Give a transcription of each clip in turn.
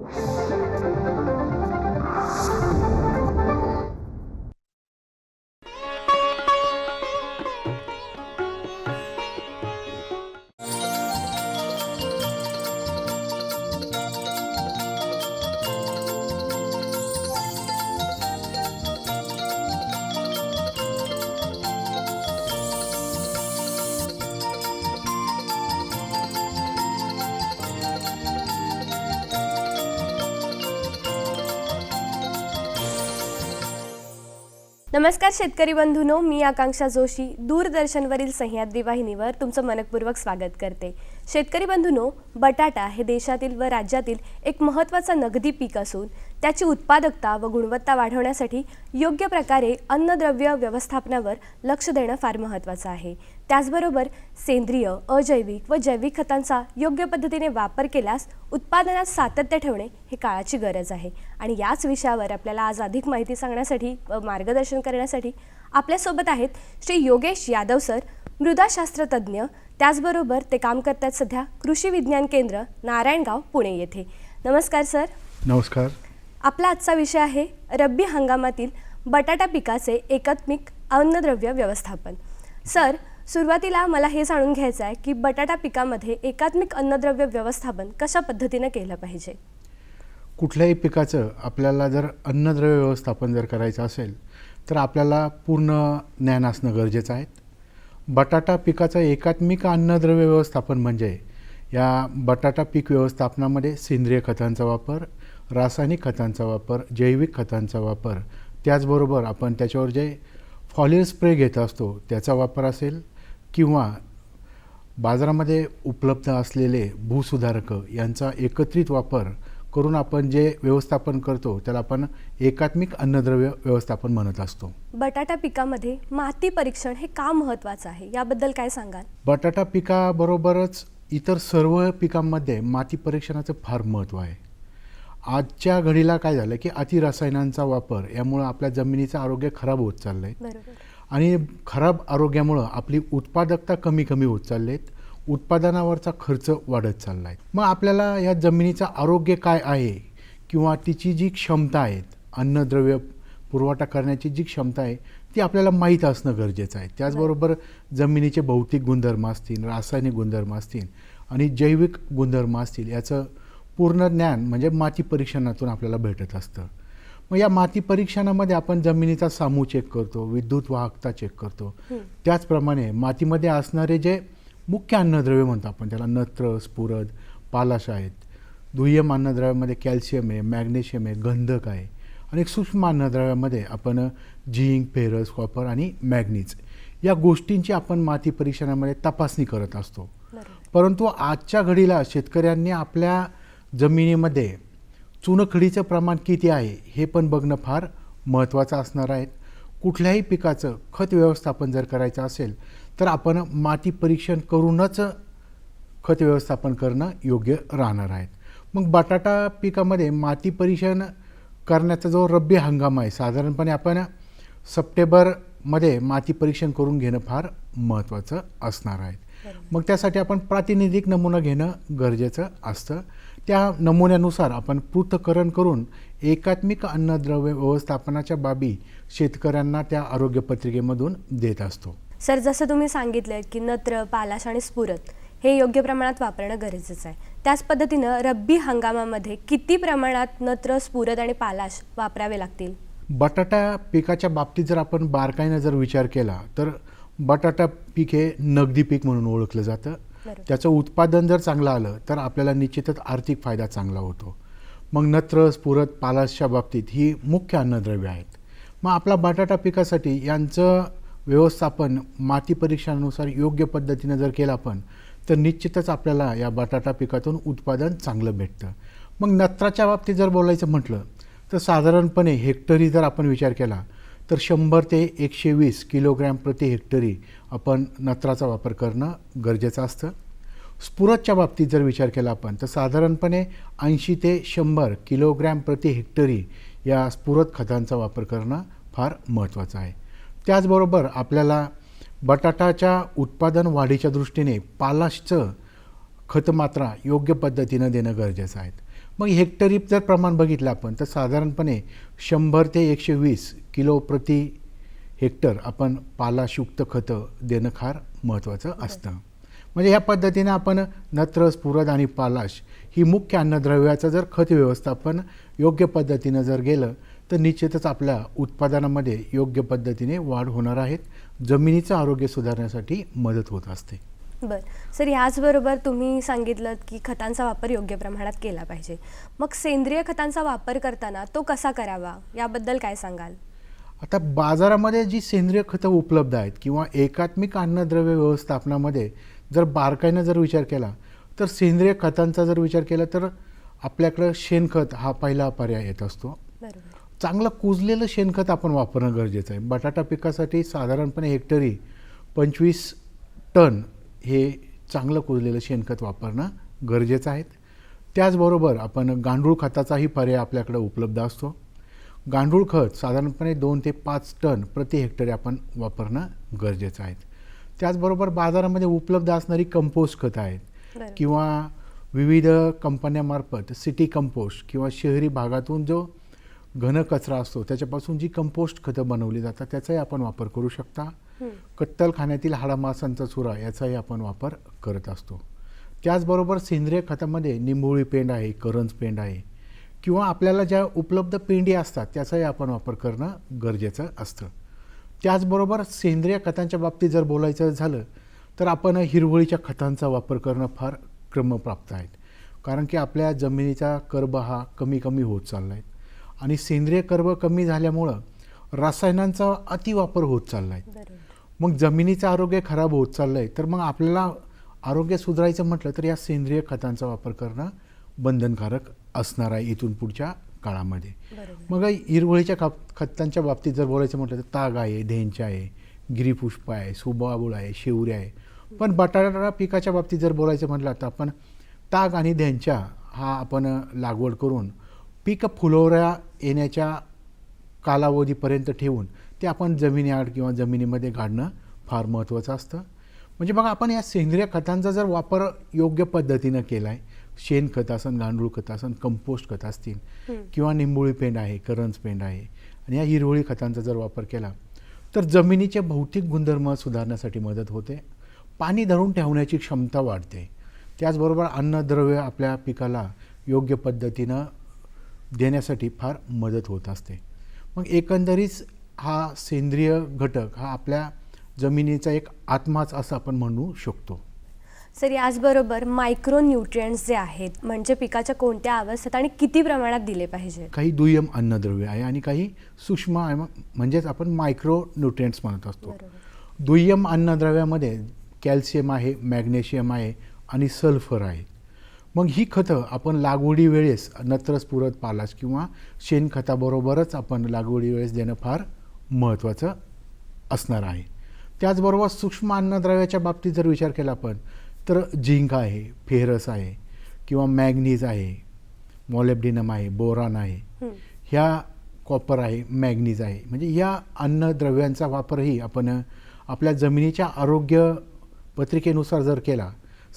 Thank you. नमस्कार शेतकरी बंधूनो मी आकांक्षा जोशी दूरदर्शनवरील सह्याद्री वाहिनीवर तुमचं मनपूर्वक स्वागत करते. शेतकरी बंधूनो बटाटा हे देशातील व राज्यातील एक महत्त्वाचं नगदी पीक असून त्याची उत्पादकता व गुणवत्ता वाढवण्यासाठी योग्य प्रकारे अन्नद्रव्य व्यवस्थापनावर लक्ष देणं फार महत्त्वाचं आहे. त्याचबरोबर सेंद्रिय अजैविक व जैविक खतांचा योग्य पद्धतीने वापर केल्यास उत्पादनात सातत्य ठेवणे हे काळाची गरज आहे. आणि याच विषयावर आपल्याला आज अधिक माहिती सांगण्यासाठी व मार्गदर्शन करण्यासाठी आपल्यासोबत आहेत श्री योगेश यादव सर मृदाशास्त्रतज्ञ त्याचबरोबर ते काम करतात सध्या कृषी विज्ञान केंद्र नारायणगाव पुणे येथे. नमस्कार सर. नमस्कार. आपला आजचा विषय आहे रब्बी हंगामातील बटाटा पिकाचे एकात्मिक अन्नद्रव्य व्यवस्थापन. सर सुरुवातीला मला हे जाणून घ्यायचं आहे की बटाटा पिकामध्ये एकात्मिक अन्नद्रव्य व्यवस्थापन कशा पद्धतीनं केलं पाहिजे? कुठल्याही पिकाचं आपल्याला जर अन्नद्रव्य व्यवस्थापन जर करायचं असेल तर आपल्याला पूर्ण ज्ञान असणं गरजेचं आहे. बटाटा पिकाचं एकात्मिक अन्नद्रव्य व्यवस्थापन म्हणजे या बटाटा पीक व्यवस्थापनामध्ये सेंद्रिय खतांचा वापर रासायनिक खतांचा वापर जैविक खतांचा वापर त्याचबरोबर आपण त्याच्यावर जे फॉलियर स्प्रे घेत असतो त्याचा वापर असेल किंवा बाजारामध्ये उपलब्ध असलेले भूसुधारकं यांचा एकत्रित वापर करून आपण जे व्यवस्थापन करतो त्याला आपण एकात्मिक अन्नद्रव्य व्यवस्थापन म्हणत असतो. बटाटा पिकामध्ये माती परीक्षण हे का महत्त्वाचं आहे? याबद्दल काय सांगाल? बटाटा पिकाबरोबरच इतर सर्व पिकांमध्ये माती परीक्षणाचं फार महत्त्व आहे. आजच्या घडीला काय झालं की अतिरसायनांचा वापर यामुळं आपल्या जमिनीचं आरोग्य खराब होत चाललं आहे आणि खराब आरोग्यामुळं आपली उत्पादकता कमी कमी होत चालली आहेत उत्पादनावरचा खर्च वाढत चालला आहे मग आपल्याला या जमिनीचं आरोग्य काय आहे किंवा तिची जी क्षमता आहे अन्नद्रव्य पुरवठा करण्याची जी क्षमता आहे ती आपल्याला माहीत असणं गरजेचं आहे. त्याचबरोबर जमिनीचे भौतिक गुणधर्म असतील रासायनिक गुणधर्म असतील आणि जैविक गुणधर्म असतील याचं पूर्ण ज्ञान म्हणजे माती परीक्षणातून आपल्याला भेटत असतं. मग या माती परीक्षणामध्ये आपण जमिनीचा सामू चेक करतो विद्युत वाहकता चेक करतो. त्याचप्रमाणे मातीमध्ये असणारे जे मुख्य अन्नद्रव्य म्हणतो आपण त्याला नत्र स्फुरद पालाश आहेत. दुय्यम अन्नद्रव्यामध्ये कॅल्शियम आहे मॅग्नेशियम आहे गंधक आहे. आणि सूक्ष्म अन्नद्रव्यामध्ये आपण झिंक फेरस कॉपर आणि मॅग्नीज या गोष्टींची आपण माती परीक्षणामध्ये तपासणी करत असतो. परंतु आजच्या घडीला शेतकऱ्यांनी आपल्या जमिनीमध्ये चुनखडीचं प्रमाण किती आहे हे पण बघणं फार महत्त्वाचं असणार आहे. कुठल्याही पिकाचं खत व्यवस्थापन जर करायचं असेल तर आपण माती परीक्षण करूनच खत व्यवस्थापन करणं योग्य राहणार आहे. मग बटाटा पिकामध्ये माती परीक्षण करण्याचा जो रब्बी हंगाम आहे साधारणपणे आपण सप्टेंबरमध्ये माती परीक्षण करून घेणं फार महत्त्वाचं असणार आहे. मग त्यासाठी आपण प्रातिनिधिक नमुना घेणं गरजेचं असतं. त्या नमुन्यानुसार आपण पृथक्करण करून एकात्मिक अन्नद्रव्य व्यवस्थापनाच्या बाबी शेतकऱ्यांना त्या आरोग्यपत्रिकेमधून देत असतो. सर जसं तुम्ही सांगितलं की नत्र पालाश आणि स्फुरत हे योग्य प्रमाणात वापरणं गरजेचं आहे. त्याच पद्धतीनं रब्बी हंगामामध्ये किती प्रमाणात नत्र स्फुरद आणि पालाश वापरावे लागतील? बटाटा पिकाच्या बाबतीत जर आपण बारकाईनं जर विचार केला तर बटाटा पीक हे नगदी पीक म्हणून ओळखलं जातं. त्याचं उत्पादन जर चांगलं आलं तर आपल्याला निश्चितच आर्थिक फायदा चांगला होतो. मग नत्र पुरत पालासच्या बाबतीत ही मुख्य अन्नद्रव्य आहेत. मग आपला बटाटा पिकासाठी यांचं व्यवस्थापन माती परीक्षणानुसार योग्य पद्धतीनं जर केलं आपण तर निश्चितच आपल्याला या बटाटा पिकातून उत्पादन चांगलं भेटतं. मग नत्राच्या बाबतीत जर बोलायचं म्हटलं तर साधारणपणे हेक्टरी जर आपण विचार केला तर शंभर ते एकशे वीस किलोग्रॅम प्रति हेक्टरी आपण नत्राचा वापर करणं गरजेचं असतं. स्फुरतच्या बाबतीत जर विचार केला आपण तर साधारणपणे ऐंशी ते शंभर किलोग्रॅम प्रति हेक्टरी या स्फुरत खतांचा वापर करणं फार महत्त्वाचं आहे. त्याचबरोबर आपल्याला बटाटाच्या उत्पादन वाढीच्या दृष्टीने पालाशचं खतमात्रा योग्य पद्धतीनं देणं गरजेचं आहे. मग हेक्टरी जर प्रमाण बघितलं आपण तर साधारणपणे शंभर ते एकशे वीस किलो प्रति हेक्टर आपण पालाशयुक्त खतं देणं फार महत्त्वाचं असतं. म्हणजे ह्या पद्धतीनं आपण नत्र स्फुरद आणि पालाश ही मुख्य अन्नद्रव्याचं जर खत व्यवस्थापन योग्य पद्धतीनं जर गेलं तर निश्चितच आपल्या उत्पादनामध्ये योग्य पद्धतीने वाढ होणार आहेत जमिनीचं आरोग्य सुधारण्यासाठी मदत होत असते. बर. सर ह्याचबरोबर तुम्ही सांगितलं की खतांचा वापर योग्य प्रमाणात केला पाहिजे. मग सेंद्रिय खतांचा वापर करताना तो कसा करावा? याबद्दल काय सांगाल? आता बाजारामध्ये जी सेंद्रिय खतं उपलब्ध आहेत किंवा एकात्मिक अन्नद्रव्य व्यवस्थापनामध्ये जर बारकाईनं जर विचार केला तर सेंद्रिय खतांचा जर विचार केला तर आपल्याकडं शेणखत हा पहिला पर्याय येत असतो. चांगलं कुजलेलं शेणखत आपण वापरणं गरजेचं आहे. बटाटा पिकासाठी साधारणपणे हेक्टरी पंचवीस टन हे चांगलं कुजलेलं शेणखत वापरणं गरजेचं आहे. त्याचबरोबर आपण गांडूळ खताचाही पर्याय आपल्याकडे उपलब्ध असतो. गांडूळ खत साधारणपणे दोन ते पाच टन प्रति हेक्टरी आपण वापरणं गरजेचं आहे. त्याचबरोबर बाजारामध्ये उपलब्ध असणारी कंपोस्ट खतं आहेत किंवा विविध कंपन्यामार्फत सिटी कंपोस्ट किंवा शहरी भागातून जो घन कचरा असतो त्याच्यापासून जी कंपोस्ट खतं बनवली जातात त्याचाही आपण वापर करू शकता. कत्तलखान्यातील हाडामासांचा चुरा याचाही आपण वापर करत असतो. त्याचबरोबर सेंद्रिय खतामध्ये निंबोळी पेंड आहे करंज पेंड आहे. किंवा आपल्याला ज्या उपलब्ध पेंडी असतात त्याचाही आपण वापर करणं गरजेचं असतं. त्याचबरोबर सेंद्रिय खतांच्या बाबतीत जर बोलायचं झालं तर आपण हिरवळीच्या खतांचा वापर करणं फार क्रमप्राप्त आहेत. कारण की आपल्या जमिनीचा कर्ब हा कमी कमी होत चालला आहे आणि सेंद्रिय कर्ब कमी झाल्यामुळं रसायनांचा अतिवापर होत चालला आहे मग जमिनीचं आरोग्य खराब होत चाललं आहे तर मग आपल्याला आरोग्य सुधारायचं म्हटलं तर या सेंद्रिय खतांचा वापर करणं बंधनकारक असणार आहे इथून पुढच्या काळामध्ये. मग हिरवळीच्या खप खतांच्या बाबतीत जर बोलायचं म्हटलं तर ताग आहे धेंच्या आहे गिरीपुष्प आहे सुबाबूळ आहे शेवरी आहे. पण बटाटा पिकाच्या बाबतीत जर बोलायचं म्हटलं तर आपण ताग आणि धेंच्या हा आपण लागवड करून पीक फुलोऱ्या येण्याच्या कालावधीपर्यंत ठेवून ते आपण जमिनीआड किंवा जमिनीमध्ये गाडणं फार महत्त्वाचं असतं. म्हणजे बघा आपण या सेंद्रिय खतांचा जर वापर योग्य पद्धतीनं केला आहे शेणखत असन गांडूळ खत असन कंपोस्ट खत असतील. किंवा निंबोळी पेंड आहे करंज पेंड आहे आणि या हिरवळी खतांचा जर वापर केला तर जमिनीचे भौतिक गुणधर्म सुधारण्यासाठी मदत होते. पाणी धरून ठेवण्याची क्षमता वाढते. त्याचबरोबर अन्नद्रव्य आपल्या पिकाला योग्य पद्धतीनं देण्यासाठी फार मदत होत असते. मग एकंदरीत हा सेंद्रिय घटक हा आपल्या जमिनीचा एक आत्माच असं आपण म्हणू शकतो. सर याचबरोबर मायक्रो न्यूट्रियंट्स जे आहेत म्हणजे पिकाच्या कोणत्या अवस्थेत आणि किती प्रमाणात दिले पाहिजे? काही दुय्यम अन्नद्रव्य आहे आणि काही सूक्ष्म म्हणजेच आपण मायक्रो न्यूट्रियंट्स म्हणत असतो. दुय्यम अन्नद्रव्यामध्ये कॅल्शियम आहे मॅग्नेशियम आहे आणि सल्फर आहे. मग ही खतं आपण लागवडी वेळेस नत्रस्फुरत पालाश किंवा शेणखताबरोबरच आपण लागवडी वेळेस देणं फार महत्त्वाचं असणार आहे. त्याचबरोबर सूक्ष्म अन्नद्रव्याच्या बाबतीत जर विचार केला आपण तर झिंक आहे फेरस आहे किंवा मॅग्नीज आहे मॉलेब्डिनम आहे बोरान आहे. ह्या कॉपर आहे मॅग्नीज आहे म्हणजे या अन्नद्रव्यांचा वापरही आपण आपल्या जमिनीच्या आरोग्य पत्रिकेनुसार जर केला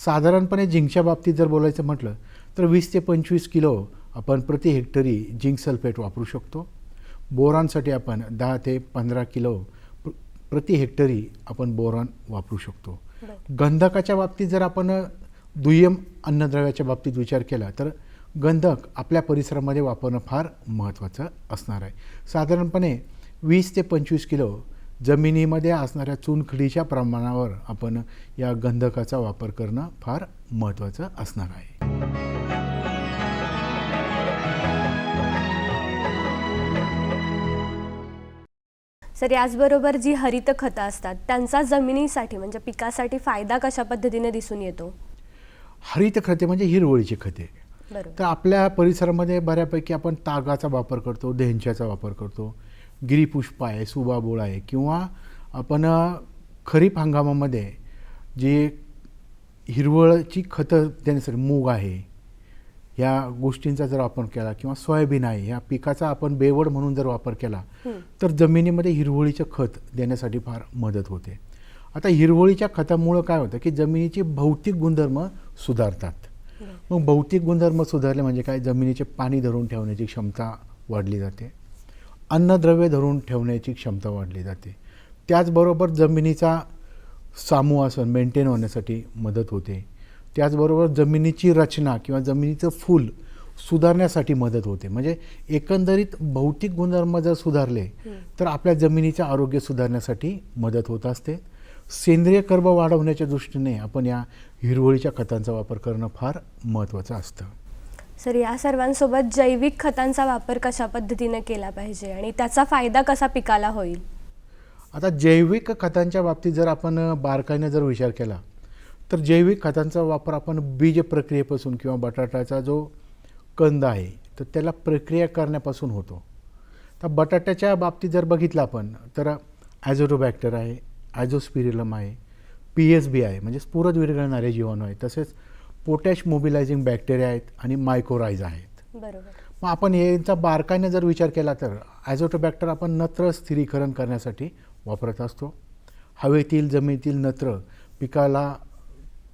साधारणपणे झिंकच्या बाबतीत जर बोलायचं म्हटलं तर वीस ते पंचवीस किलो आपण प्रति हेक्टरी झिंक सल्फेट वापरू शकतो बोरानसाठी आपण दहा ते पंधरा किलो प्र- प्रति हेक्टरी आपण बोरान वापरू शकतो. गंधकाच्या बाबतीत जर आपण दुय्यम अन्नद्रव्याच्या बाबतीत विचार केला तर गंधक आपल्या परिसरामध्ये वापरणं फार महत्त्वाचं असणार आहे. साधारणपणे वीस ते पंचवीस किलो जमिनीमध्ये असणाऱ्या चुनखडीच्या प्रमाणावर आपण या गंधकाचा वापर करणं फार महत्त्वाचं असणार आहे. सर याचबरोबर जी हरित खतं असतात त्यांचा जमिनीसाठी म्हणजे पिकासाठी फायदा कशा पद्धतीने दिसून येतो? हरित खते म्हणजे हिरवळीची खते. तर आपल्या परिसरामध्ये बऱ्यापैकी आपण तागाचा वापर करतो धेंच्याचा वापर करतो गिरीपुष्प आहे सुबाबोळ आहे किंवा आपण खरीप हंगामामध्ये जे हिरवळची खतं देण्यासाठी मूग आहे ह्या गोष्टींचा जर वापर केला किंवा सोयाबीन आहे ह्या पिकाचा आपण बेवड म्हणून जर वापर केला. तर जमिनीमध्ये हिरवळीचं खत देण्यासाठी फार मदत होते. आता हिरवळीच्या खतामुळं काय होतं की जमिनीचे भौतिक गुणधर्म सुधारतात. मग भौतिक गुणधर्म सुधारले म्हणजे काय? जमिनीचे पाणी धरून ठेवण्याची क्षमता वाढली जाते. अन्नद्रव्य धरून ठेवण्याची क्षमता वाढली जाते. त्याचबरोबर जमिनीचा सामुआसन मेंटेन होण्यासाठी मदत होते. त्याचबरोबर जमिनीची रचना किंवा जमिनीचं फूल सुधारण्यासाठी मदत होते. म्हणजे एकंदरीत भौतिक गुणधर्म जर सुधारले तर आपल्या जमिनीचं आरोग्य सुधारण्यासाठी मदत होत असते. सेंद्रिय कर्ब वाढवण्याच्या दृष्टीने आपण या हिरवळीच्या खतांचा वापर करणं फार महत्त्वाचं असतं. सर या सर्वांसोबत जैविक खतांचा वापर कशा पद्धतीने केला पाहिजे आणि त्याचा फायदा कसा पिकाला होईल? आता जैविक खतांच्या बाबतीत जर आपण बारकाईने जर विचार केला तर जैविक खतांचा वापर आपण बीज प्रक्रियेपासून किंवा बटाट्याचा जो कंद आहे तर त्याला प्रक्रिया करण्यापासून होतो. तर बटाट्याच्या बाबतीत जर बघितलं आपण तर ॲझोटोबॅक्टर आहे ॲझोस्पिरिलम आहे पी एस बी आहे म्हणजे स्फुरद विरघळणारे जीवाणू आहे तसेच पोटॅश मोबिलायझिंग बॅक्टेरिया आहेत आणि मायक्रोराईज आहेत. बरोबर. मग आपण यांचा बारकाईने जर विचार केला तर ॲझोटोबॅक्टर आपण नत्र स्थिरीकरण करण्यासाठी वापरत असतो. हवेतील जमिनीतील नत्र पिकाला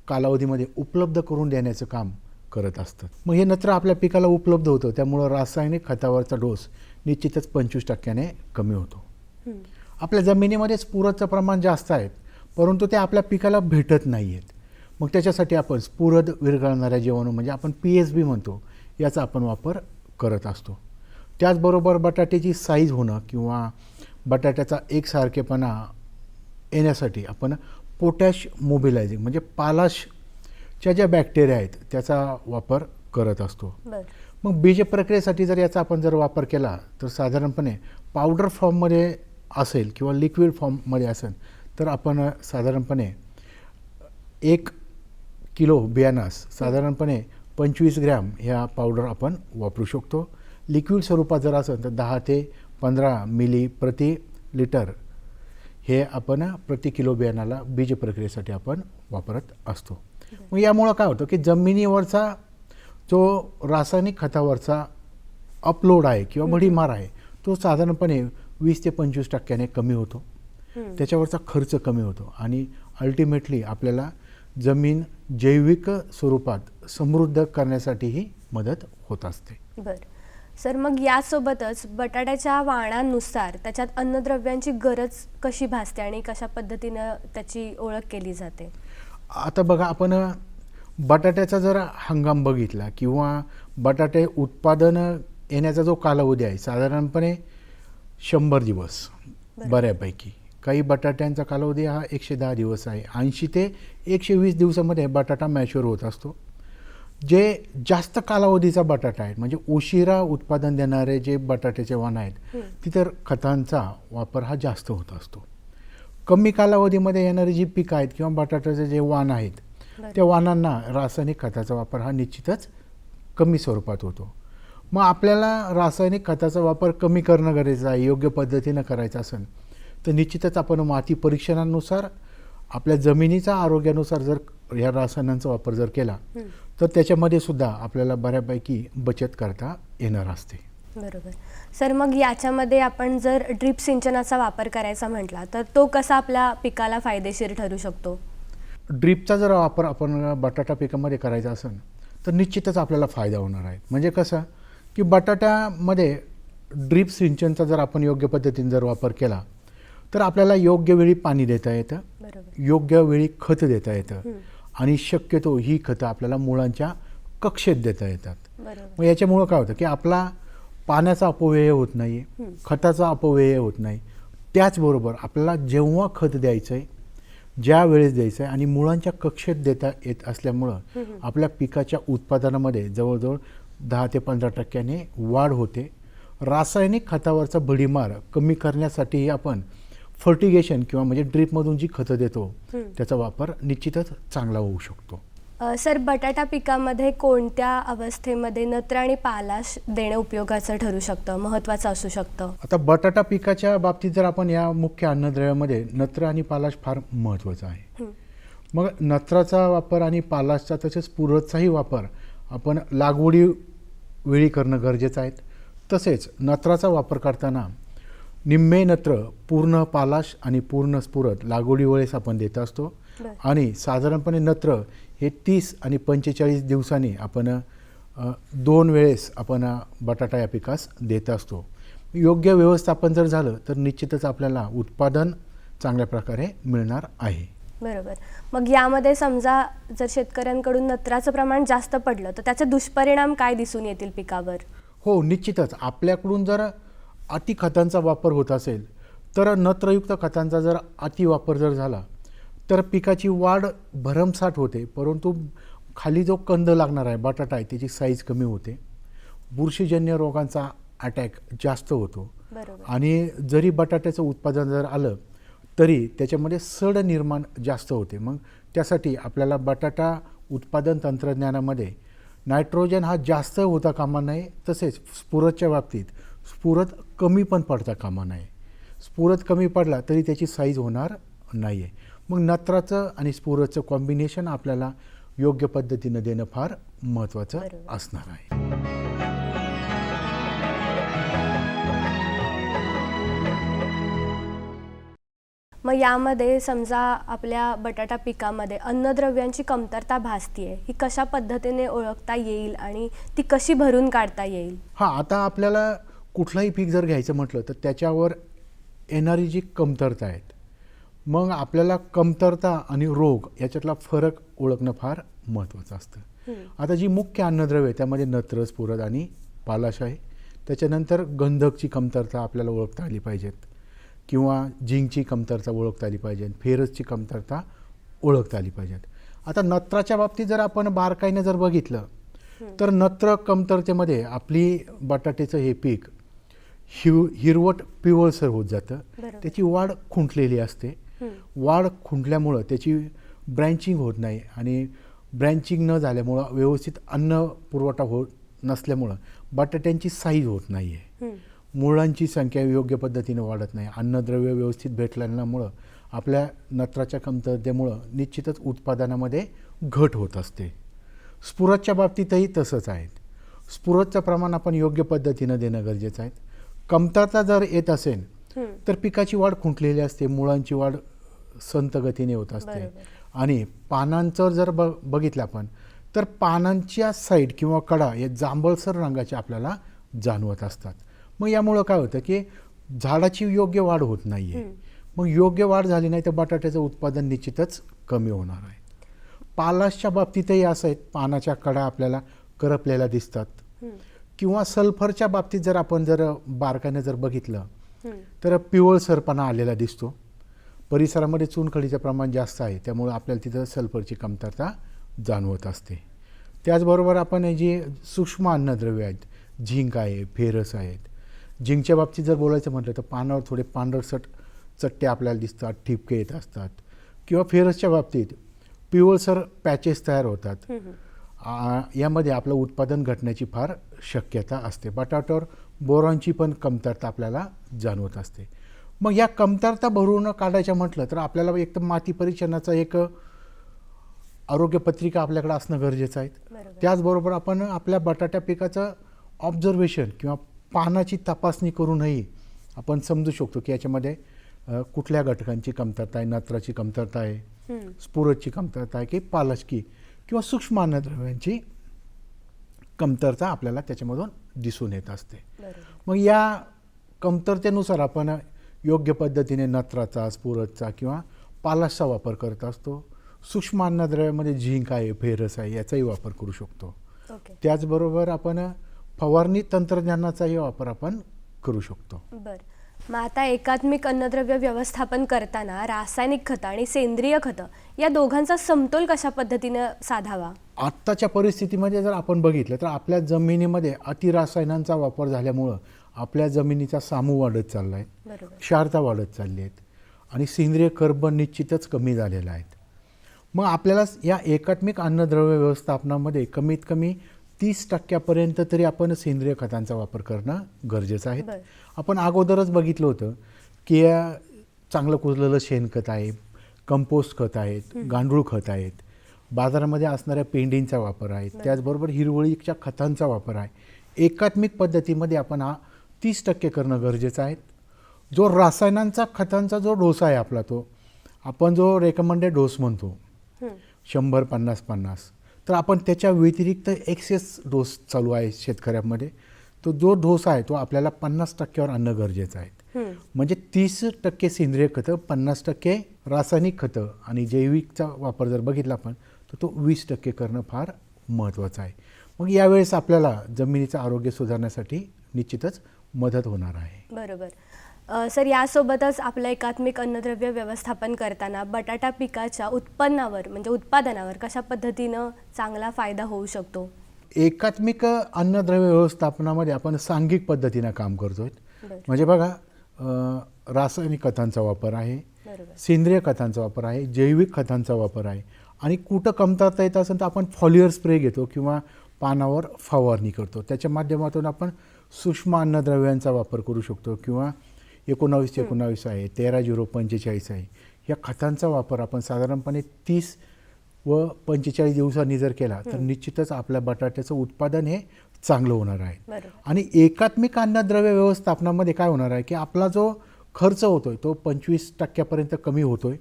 कालावधीमध्ये उपलब्ध करून देण्याचं काम करत असतं मग हे नत्र आपल्या पिकाला उपलब्ध होतं त्यामुळं रासायनिक खतावरचा डोस निश्चितच पंचवीस टक्क्याने कमी होतो. आपल्या जमिनीमध्ये स्फुरदचं प्रमाण जास्त आहे परंतु ते आपल्या पिकाला भेटत नाही आहेत मग त्याच्यासाठी आपण स्फुरद विरघळणाऱ्या जीवाणू म्हणजे आपण पी एस बी म्हणतो याचा आपण वापर करत असतो. त्याचबरोबर बटाट्याची साईज होणं किंवा बटाट्याचा एकसारखेपणा येण्यासाठी आपण पोटॅश मोबिलायझिंग म्हणजे पालाशच्या ज्या बॅक्टेरिया आहेत त्याचा वापर करत असतो. मग बीज प्रक्रियेसाठी जर याचा आपण जर वापर केला तर साधारणपणे पावडर फॉर्ममध्ये असेल किंवा लिक्विड फॉर्ममध्ये असेल तर आपण साधारणपणे एक किलो बियाणास साधारणपणे पंचवीस ग्रॅम ह्या पावडर आपण वापरू शकतो. लिक्विड स्वरूपात जर असेल तर दहा ते पंधरा मिली प्रति लिटर हे आपण प्रति किलो बियाणाला बीज प्रक्रियेसाठी आपण वापरत असतो. मग यामुळं काय होतं की जमिनीवरचा जो रासायनिक खतावरचा अपलोड आहे किंवा भडीमार आहे तो साधारणपणे वीस ते पंचवीस टक्क्याने कमी होतो. त्याच्यावरचा खर्च कमी होतो आणि अल्टिमेटली आपल्याला जमीन जैविक स्वरूपात समृद्ध करण्यासाठीही मदत होत असते. बरं. सर मग यासोबतच बटाट्याच्या वाणानुसार त्याच्यात अन्नद्रव्यांची गरज कशी भासते आणि कशा पद्धतीनं त्याची ओळख केली जाते? आता बघा आपण बटाट्याचा जर हंगाम बघितला किंवा बटाटे उत्पादन येण्याचा जो कालावधी आहे साधारणपणे शंभर दिवस. बऱ्यापैकी. काही बटाट्यांचा कालावधी हा एकशे दहा दिवस आहे. ऐंशी ते एकशे वीस दिवसामध्ये बटाटा मॅच्युअर होत असतो. जे जास्त कालावधीचा बटाटा आहे म्हणजे उशिरा उत्पादन देणारे जे बटाट्याचे वाण आहेत. तिथं खतांचा वापर हा जास्त होत असतो कमी कालावधीमध्ये येणारी जी पिकं आहेत किंवा बटाट्याचे जे वाण आहेत. त्या वाणांना रासायनिक खताचा वापर हा निश्चितच कमी स्वरूपात होतो मग आपल्याला रासायनिक खताचा वापर कमी करणं गरजेचं आहे योग्य पद्धतीनं करायचं असेल तर निश्चितच आपण माती परीक्षणानुसार आपल्या जमिनीच्या आरोग्यानुसार जर ह्या रसायनांचा वापर जर केला. तर त्याच्यामध्ये सुद्धा आपल्याला बऱ्यापैकी बचत करता येणार असते. बरोबर. सर मग याच्यामध्ये आपण जर ड्रीप सिंचनाचा वापर करायचा म्हटला तर तो कसा आपल्या पिकाला फायदेशीर ठरू शकतो? ड्रीपचा जर वापर आपण बटाटा पिकामध्ये करायचा असेल तर निश्चितच आपल्याला फायदा होणार आहे. म्हणजे कसं की बटाट्यामध्ये ड्रीप सिंचनचा जर आपण योग्य पद्धतीने जर वापर केला तर आपल्याला योग्य वेळी पाणी देता येतं. योग्य वेळी खत देता येतं. आणि शक्यतो ही खतं आपल्याला मुळांच्या कक्षेत देता येतात मग याच्यामुळं काय होतं की आपला पाण्याचा अपव्यय होत नाही. खताचा अपव्यय होत नाही त्याचबरोबर आपल्याला जेव्हा खत द्यायचं आहे ज्या वेळेस द्यायचं आहे आणि मुळांच्या कक्षेत देता येत असल्यामुळं. आपल्या पिकाच्या उत्पादनामध्ये जवळजवळ दहा ते पंधरा टक्क्याने वाढ होते रासायनिक खतावरचा भडीमार कमी करण्यासाठीही आपण फर्टिगेशन किंवा म्हणजे ड्रीपमधून जी खतं देतो. त्याचा वापर निश्चितच चांगला होऊ शकतो सर बटाटा पिकामध्ये कोणत्या अवस्थेमध्ये नत्र आणि पालाश देणं उपयोगाचं ठरू शकतं महत्त्वाचं असू शकतं आता बटाटा पिकाच्या बाबतीत जर आपण या मुख्य अन्नद्रव्यामध्ये नत्र आणि पालाश फार महत्त्वाचा आहे. मग नत्राचा वापर आणि पालाशचा तसेच पुरतचाही वापर आपण लागवडी वेळी करणं गरजेचं आहे तसेच नत्राचा वापर करताना निम्मे नत्र पूर्ण पालाश आणि पूर्ण स्फुरत लागवडी वेळेस आपण देत असतो. आणि साधारणपणे नत्र हे तीस आणि पंचेचाळीस दिवसांनी आपण दोन वेळेस आपण बटाटा या पिकास देत असतो. योग्य व्यवस्थापन जर झालं तर निश्चितच आपल्याला उत्पादन चांगल्या प्रकारे मिळणार आहे. बरोबर. मग यामध्ये समजा जर शेतकऱ्यांकडून नत्राचं प्रमाण जास्त पडलं तर त्याचे दुष्परिणाम काय दिसून येतील पिकावर? हो निश्चितच. आपल्याकडून जर अति खतांचा वापर होत असेल तर नत्रयुक्त खतांचा जर अति वापर जर झाला तर पिकाची वाढ भरमसाठ होते. परंतु खाली जो कंद लागणार आहे बटाटा आहे त्याची साईज कमी होते. बुरशीजन्य रोगांचा अटॅक जास्त होतो. आणि जरी बटाट्याचं उत्पादन जर आलं तरी त्याच्यामध्ये सड निर्माण जास्त होते. मग त्यासाठी आपल्याला बटाटा उत्पादन तंत्रज्ञानामध्ये नायट्रोजन हा जास्त होता कामा नये तसेच स्फुरतच्या बाबतीत स्फुरत कमी पण पडता कामा नये. स्फुरत कमी पडला तरी त्याची साईज होणार नाही आहे मग नत्राचं आणि स्फुरतचं कॉम्बिनेशन आपल्याला योग्य पद्धतीनं देणं फार महत्त्वाचं. असणार आहे. मग यामध्ये समजा आपल्या बटाटा पिकामध्ये अन्नद्रव्यांची कमतरता भासतीये ही कशा पद्धतीने ओळखता येईल आणि ती कशी भरून काढता येईल? हां आता आपल्याला कुठलाही पीक जर घ्यायचं म्हटलं तर त्याच्यावर येणारी जी कमतरता आहेत. मग आपल्याला कमतरता आणि रोग याच्यातला फरक ओळखणं फार महत्त्वाचं असतं. आता जी मुख्य अन्नद्रव्य आहे त्यामध्ये नत्र स्फुरद आणि पालाश आहे. त्याच्यानंतर गंधकची कमतरता आपल्याला ओळखता आली पाहिजेत. किंवा झिंकची कमतरता ओळखता आली पाहिजे फेरसची कमतरता ओळखता आली पाहिजेत. आता नत्राच्या बाबतीत जर आपण बारकाईनं जर बघितलं तर नत्र कमतरतेमध्ये आपली बटाट्याचं हे पीक हिव हिरवट पिवळसर होत जातं. त्याची वाढ खुंटलेली असते. वाढ खुंटल्यामुळं त्याची ब्रँचिंग होत नाही आणि ब्रँचिंग न झाल्यामुळं व्यवस्थित अन्न पुरवठा होत नसल्यामुळं बटाट्यांची साईज होत नाही आहे. मुळांची संख्या योग्य पद्धतीने वाढत नाही. अन्नद्रव्य व्यवस्थित भेटल्यामुळं आपल्या नत्राच्या कमतरतेमुळं निश्चितच उत्पादनामध्ये घट होत असते. स्फुरतच्या बाबतीतही तसंच आहे. स्फुरतचं प्रमाण आपण योग्य पद्धतीनं देणं गरजेचं आहे. कमतरता जर येत असेल. तर पिकाची वाढ खुंटलेली असते मुळांची वाढ संत गतीने होत असते. आणि पानांचं जर ब बघितलं आपण तर पानांच्या साईड किंवा कडा या जांभळसर रंगाचे आपल्याला जाणवत असतात मग यामुळं काय होतं की झाडाची योग्य वाढ होत नाही आहे. मग योग्य वाढ झाली नाही तर बटाट्याचं उत्पादन निश्चितच कमी होणार आहे पालाशच्या बाबतीतही असं आहे पानाच्या कडा आपल्याला करपलेल्या दिसतात. किंवा सल्फरच्या बाबतीत जर आपण जर बारकाईने जर बघितलं. तर पिवळसरपणा आलेला दिसतो. परिसरामध्ये चुनखडीचं प्रमाण जास्त आहे त्यामुळे आपल्याला तिथं सल्फरची कमतरता जाणवत असते. त्याचबरोबर आपण हे जी सूक्ष्म अन्नद्रव्य आहेत झिंक आहे फेरस आहेत झिंकच्या बाबतीत जर बोलायचं म्हटलं तर पानावर थोडे पांढरसट चट्टे आपल्याला दिसतात ठिपके येत असतात. किंवा फेरसच्या बाबतीत पिवळसर पॅचेस तयार होतात. यामध्ये आपलं उत्पादन घटण्याची फार शक्यता असते बटाट्यावर बोरॉनची पण कमतरता आपल्याला जाणवत असते मग या कमतरता भरून काढायच्या म्हटलं तर आपल्याला एक तर माती परीक्षणाचा एक आरोग्यपत्रिका आपल्याकडे असणं गरजेचं आहे बरोबर. त्याचबरोबर आपण आपल्या बटाट्या पिकाचं ऑब्झर्वेशन किंवा पानाची तपासणी करूनही आपण समजू शकतो की याच्यामध्ये कुठल्या घटकांची कमतरता आहे नत्राची कमतरता आहे हम्म. स्फुरतची कमतरता आहे की पालशकी किंवा सूक्ष्म अन्नद्रव्यांची कमतरता आपल्याला त्याच्यामधून दिसून येत असते. मग या कमतरतेनुसार आपण योग्य पद्धतीने नत्राचा स्फुरतचा किंवा पालाशचा वापर करत असतो. सूक्ष्म अन्नद्रव्यामध्ये झिंक आहे फेरस आहे याचाही वापर करू शकतो. त्याचबरोबर आपण फवारणी तंत्रज्ञानाचाही वापर आपण करू शकतो. बर. मग आता एकात्मिक अन्नद्रव्य व्यवस्थापन करताना रासायनिक खतं आणि सेंद्रिय खतं या दोघांचा समतोल कशा पद्धतीनं साधावा? आत्ताच्या परिस्थितीमध्ये जर आपण बघितलं तर आपल्या जमिनीमध्ये अतिरासायनांचा वापर झाल्यामुळं आपल्या जमिनीचा सामू वाढत चालला आहे क्षारता वाढत चालली आहेत आणि सेंद्रिय कर्ब निश्चितच कमी झालेला आहेत मग आपल्याला या एकात्मिक अन्नद्रव्य व्यवस्थापनामध्ये कमीत कमी तीस टक्क्यापर्यंत तरी आपण सेंद्रिय खतांचा वापर करणं गरजेचं आहे. बरं. आपण अगोदरच बघितलं होतं की या चांगलं कुजलेलं शेणखत आहे कंपोस्ट खत आहेत गांडूळ खत आहेत बाजारामध्ये असणाऱ्या पेंडींचा वापर आहे त्याचबरोबर हिरवळीच्या खतांचा वापर आहे. एकात्मिक पद्धतीमध्ये आपण हा तीस टक्के करणं गरजेचं आहे. जो रासायनांचा खतांचा जो डोसा आहे आपला तो आपण जो रेकमेंडेड डोस म्हणतो हं. शंभर पन्नास पन्नास तर आपण त्याच्या व्यतिरिक्त एक्सेस डोस चालू आहे शेतकऱ्यांमध्ये. तो जो डोस आहे तो आपल्याला पन्नास टक्क्यावर आणणं गरजेचं आहे. म्हणजे तीस टक्के सेंद्रिय खतं पन्नास टक्के रासायनिक खतं आणि जैविकचा वापर जर बघितला आपण तर तो वीस टक्के करणं फार महत्त्वाचं आहे. मग यावेळेस आपल्याला जमिनीचं आरोग्य सुधारण्यासाठी निश्चितच मदत होणार आहे. बरोबर. सर यासोबतच आपलं एकात्मिक अन्नद्रव्य व्यवस्थापन करताना बटाटा पिकाच्या उत्पन्नावर म्हणजे उत्पादनावर कशा पद्धतीनं चांगला फायदा होऊ शकतो? एकात्मिक अन्नद्रव्य व्यवस्थापनामध्ये आपण सांघिक पद्धतीनं काम करतोय. बरं. म्हणजे बघा रासायनिक खतांचा वापर आहे सेंद्रिय खतांचा वापर आहे जैविक खतांचा वापर आहे. आणि कुठं कमतरता येत असेल तर आपण फॉलिअर स्प्रे घेतो किंवा पानावर फवारणी करतो. त्याच्या माध्यमातून आपण सूक्ष्म अन्नद्रव्यांचा वापर करू शकतो किंवा एकोणावीस एकोणावीस आहे तेरा झिरो पंचेचाळीस आहे. या खतांचा वापर आपण साधारणपणे तीस व पंचेचाळीस दिवसांनी जर केला तर निश्चितच आपल्या बटाट्याचं उत्पादन हे चांगलं होणार आहे. आणि एकात्मिक अन्नद्रव्य व्यवस्थापनामध्ये काय होणार आहे की आपला जो खर्च होतोय तो पंचवीस टक्क्यापर्यंत कमी होतोय.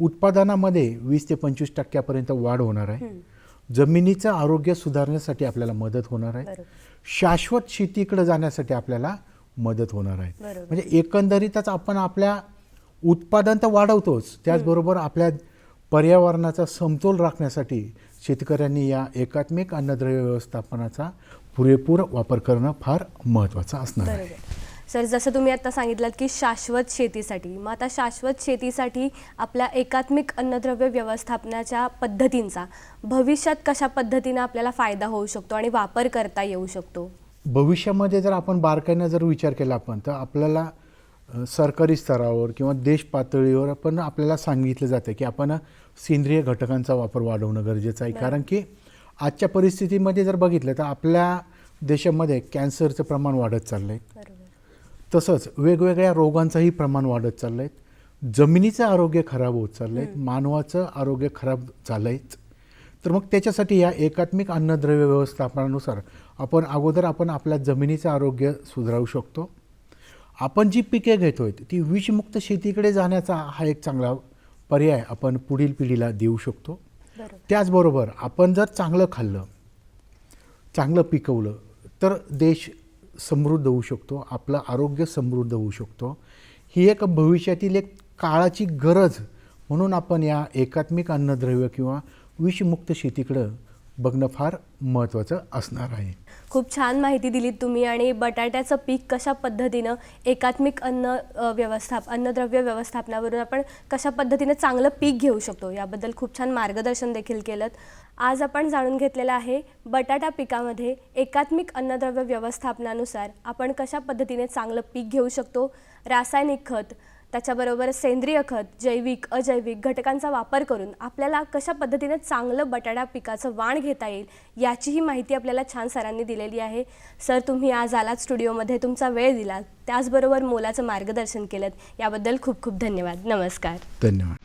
उत्पादनामध्ये वीस ते पंचवीस टक्क्यापर्यंत वाढ होणार आहे. जमिनीचं आरोग्य सुधारण्यासाठी आपल्याला मदत होणार आहे. शाश्वत शेतीकडे जाण्यासाठी आपल्याला मदत होणार आहे. म्हणजे एकंदरीतच आपण आपल्या उत्पादन तर वाढवतोच. त्याचबरोबर आपल्या पर्यावरणाचा समतोल राखण्यासाठी शेतकऱ्यांनी या एकात्मिक अन्नद्रव्य व्यवस्थापनाचा पुरेपूर वापर करणं फार महत्त्वाचं असणार आहे. सर जसं तुम्ही आता सांगितलं की शाश्वत शेतीसाठी मग आता शाश्वत शेतीसाठी आपल्या एकात्मिक अन्नद्रव्य व्यवस्थापनाच्या पद्धतींचा भविष्यात कशा पद्धतीनं आपल्याला फायदा होऊ शकतो आणि वापर करता येऊ शकतो? भविष्यामध्ये जर आपण बारकाईनं जर विचार केला आपण तर आपल्याला सरकारी स्तरावर किंवा देश पातळीवर पण आपल्याला सांगितलं जातं की आपण सेंद्रिय घटकांचा वापर वाढवणं गरजेचं आहे. कारण की आजच्या परिस्थितीमध्ये जर बघितलं तर आपल्या देशामध्ये कॅन्सरचं प्रमाण वाढत चाललं आहे तसंच वेगवेगळ्या रोगांचंही प्रमाण वाढत चाललं आहे जमिनीचं आरोग्य खराब होत चाललं आहे मानवाचं आरोग्य खराब झालं आहेच तर मग त्याच्यासाठी या एकात्मिक अन्नद्रव्य व्यवस्थापनानुसार आपण अगोदर आपण आपल्या जमिनीचं आरोग्य सुधारू शकतो. आपण जी पिके घेतोय ती विषमुक्त शेतीकडे जाण्याचा हा एक चांगला पर्याय आपण पुढील पिढीला देऊ शकतो. बरोबर. त्याचबरोबर आपण जर चांगलं खाल्लं चांगलं पिकवलं तर देश समृद्ध होऊ शकतो आपलं आरोग्य समृद्ध होऊ शकतो. ही एक भविष्यातील एक काळाची गरज म्हणून आपण या एकात्मिक अन्नद्रव्य किंवा विषमुक्त शेतीकडं बघणं फार महत्त्वाचं असणार आहे. खूप छान माहिती दिलीत तुम्ही आणि बटाट्याचं पीक कशा पद्धतीनं एकात्मिक अन्न व्यवस्थाप अन्नद्रव्य व्यवस्थापनावरून आपण कशा पद्धतीनं चांगलं पीक घेऊ शकतो याबद्दल खूप छान मार्गदर्शन देखील केलं आज आपण जाणून घेतलेलं आहे बटाटा पिकामध्ये एकात्मिक अन्नद्रव्य व्यवस्थापनानुसार आपण कशा पद्धतीने चांगलं पीक घेऊ शकतो? रासायनिक खत त्याच्याबरोबर सेंद्रिय खत जैविक अजैविक घटकांचा वापर करून आपल्याला कशा पद्धतीने चांगलं बटाटा पिकाचं वाण घेता येईल याचीही माहिती आपल्याला छान सरांनी दिलेली आहे. सर तुम्ही आज आलात स्टुडिओमध्ये तुमचा वेळ दिला त्याचबरोबर मोलाचं मार्गदर्शन केलं याबद्दल खूप खूप धन्यवाद. नमस्कार. धन्यवाद.